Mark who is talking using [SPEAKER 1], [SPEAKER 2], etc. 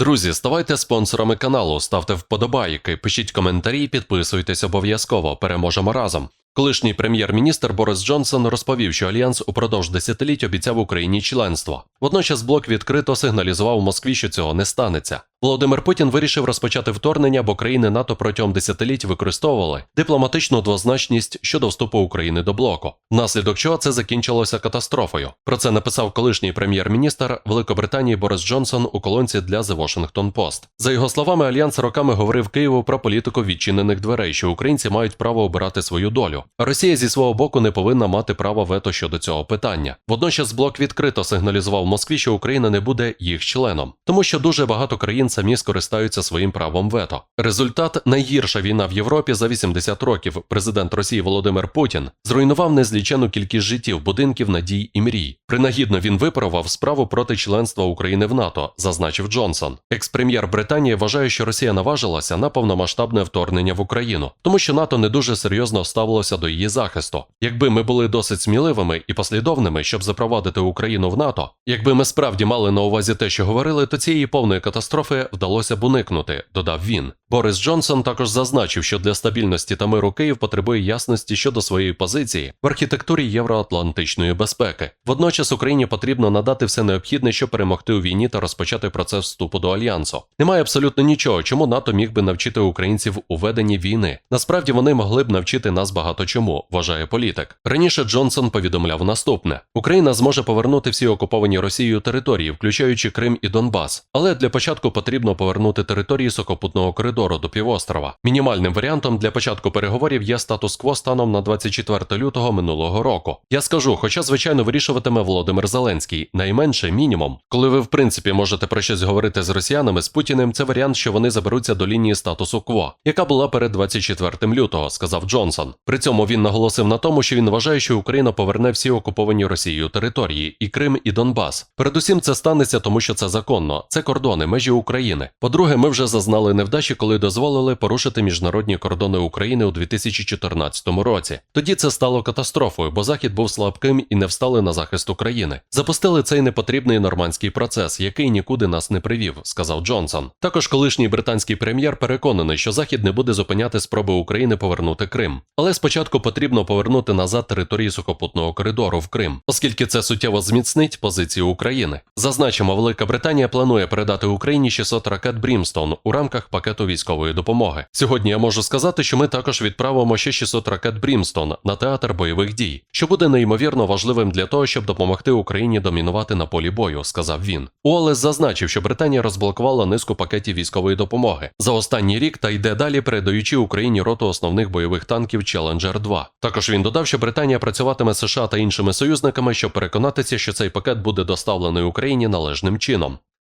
[SPEAKER 1] Друзі, ставайте спонсорами каналу, ставте вподобайки, пишіть коментарі, підписуйтесь обов'язково. Переможемо разом. Колишній прем'єр-міністр Борис Джонсон розповів, що альянс упродовж десятиліть обіцяв Україні членство. Водночас блок відкрито сигналізував Москві, що цього не станеться. Володимир Путін вирішив розпочати вторгнення, бо країни НАТО протягом десятиліть використовували дипломатичну двозначність щодо вступу України до блоку, внаслідок чого це закінчилося катастрофою. Про це написав колишній прем'єр-міністр Великобританії Борис Джонсон у колонці для The Washington Post. За його словами, альянс роками говорив Києву про політику відчинених дверей, що українці мають право обирати свою долю. Росія зі свого боку не повинна мати право вето щодо цього питання. Водночас блок відкрито сигналізував Москві, що Україна не буде їх членом, тому що дуже багато країн самі скористаються своїм правом вето. Результат найгірша війна в Європі за 80 років. Президент Росії Володимир Путін зруйнував незлічену кількість життів, будинків, надій і мрій. Принагідно він виправив справу проти членства України в НАТО, зазначив Джонсон. Екс-прем'єр Британії вважає, що Росія наважилася на повномасштабне вторгнення в Україну, тому що НАТО не дуже серйозно ставилося до її захисту. Якби ми були досить сміливими і послідовними, щоб запровадити Україну в НАТО, якби ми справді мали на увазі те, що говорили, то цієї повної катастрофи вдалося б уникнути, додав він. Борис Джонсон також зазначив, що для стабільності та миру Київ потребує ясності щодо своєї позиції в архітектурі євроатлантичної безпеки. Водночас Україні потрібно надати все необхідне, щоб перемогти у війні та розпочати процес вступу до альянсу. Немає абсолютно нічого, чому НАТО міг би навчити українців у веденні війни. Насправді вони могли б навчити нас багато чому, вважає політик. Раніше Джонсон повідомляв наступне: Україна зможе повернути всі окуповані Росією території, включаючи Крим і Донбас. Але для початку потрібно повернути території сухопутного коридору до півострова. Мінімальним варіантом для початку переговорів є статус-кво станом на 24 лютого минулого року. Я скажу, хоча звичайно вирішуватиме Володимир Зеленський, найменше мінімум. Коли ви в принципі можете про щось говорити з росіянами з Путіним, це варіант, що вони заберуться до лінії статусу кво, яка була перед 24 лютого, сказав Джонсон. При цьому він наголосив на тому, що він вважає, що Україна поверне всі окуповані Росією території і Крим і Донбас. Передусім, це станеться, тому що це законно, це кордони, межі України. По-друге, ми вже зазнали невдачі, коли дозволили порушити міжнародні кордони України у 2014 році. Тоді це стало катастрофою, бо Захід був слабким і не встали на захист України. Запустили цей непотрібний нормандський процес, який нікуди нас не привів, сказав Джонсон. Також колишній британський прем'єр переконаний, що Захід не буде зупиняти спроби України повернути Крим. Але спочатку потрібно повернути назад території сухопутного коридору в Крим, оскільки це суттєво зміцнить позицію України. Зазначимо, Велика Британія планує передати Україні 600 ракет Брімстон у рамках пакету військової допомоги. Сьогодні я можу сказати, що ми також відправимо ще 600 ракет Брімстон на театр бойових дій, що буде неймовірно важливим для того, щоб допомогти Україні домінувати на полі бою, сказав він. Уоллес зазначив, що Британія розблокувала низку пакетів військової допомоги за останній рік та йде далі, передаючи Україні роту основних бойових танків Challenger 2. Також він додав, що Британія працюватиме США та іншими союзниками, щоб переконатися, що цей пакет буде доставлений Україні належним чином.